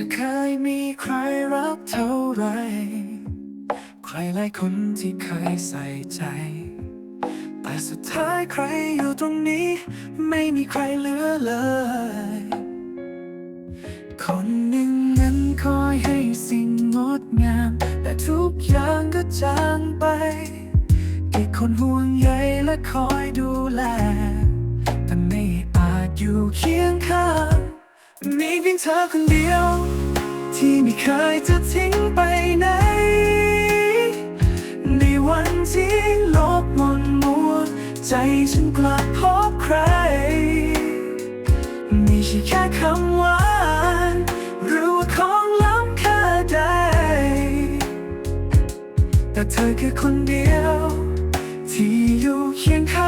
จะเคยมีใครรักเท่าไร ใครหลายคนที่เคยใส่ใจ แต่สุดท้ายใครอยู่ตรงนี้ ไม่มีใครเหลือเลย คนหนึ่งนั้นคอยให้สิ่งงดงาม แต่ทุกอย่างก็จางไป อีกคนห่วงใยและคอยดูแล แต่ไม่อาจอยู่เคียงข้างมีเพียงเธอคนเดียว ที่ไม่เคยจะทิ้งไปไหน ในวันที่โลกมนมัว ใจฉันกลับพบใครไม่ใช่แค่คำหวานหรือว่าของล้ำค่าใด แต่เธอคือคนเดียว ที่อยู่เคียงข้าง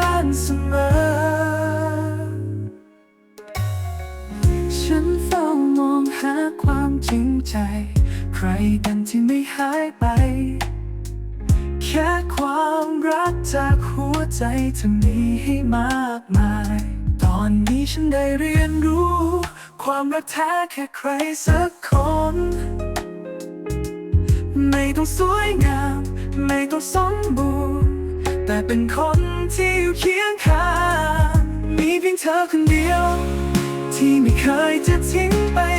ใครกันที่ไม่หายไป แค่ความรักจากหัวใจเธอมีให้มากมาย ตอนนี้ฉันได้เรียนรู้ ความรักแท้แค่ใครสักคน ไม่ต้องสวยงาม ไม่ต้องสมบูรณ์ แต่เป็นคนที่อยู่เคียงข้างมีเพียงเธอคนเดียว ที่ไม่เคยจะทิ้งไป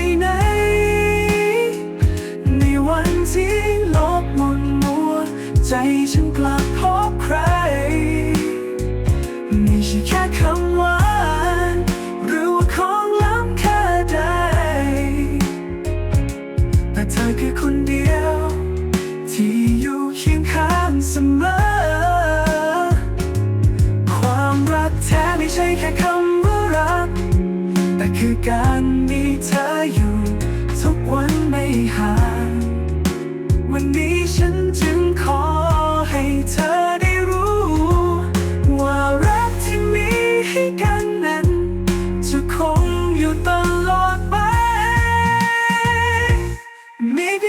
ฉันกลับพบใคร ไม่ใช่แค่คำหวานหรือว่าของล้ำค่าใด แต่เธอคือคนเดียว ที่อยู่เคียงข้างเสมอ ความรักแท้ไม่ใช่แค่คำว่ารัก แต่คือการมีเธอ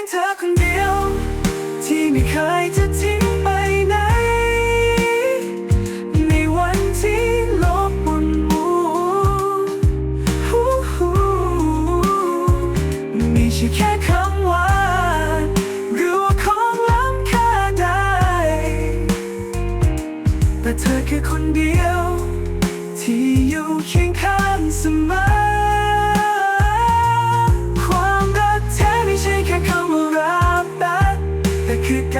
พียงเธอคนเดียว ที่ไม่เคยจะทิ้ง คือการ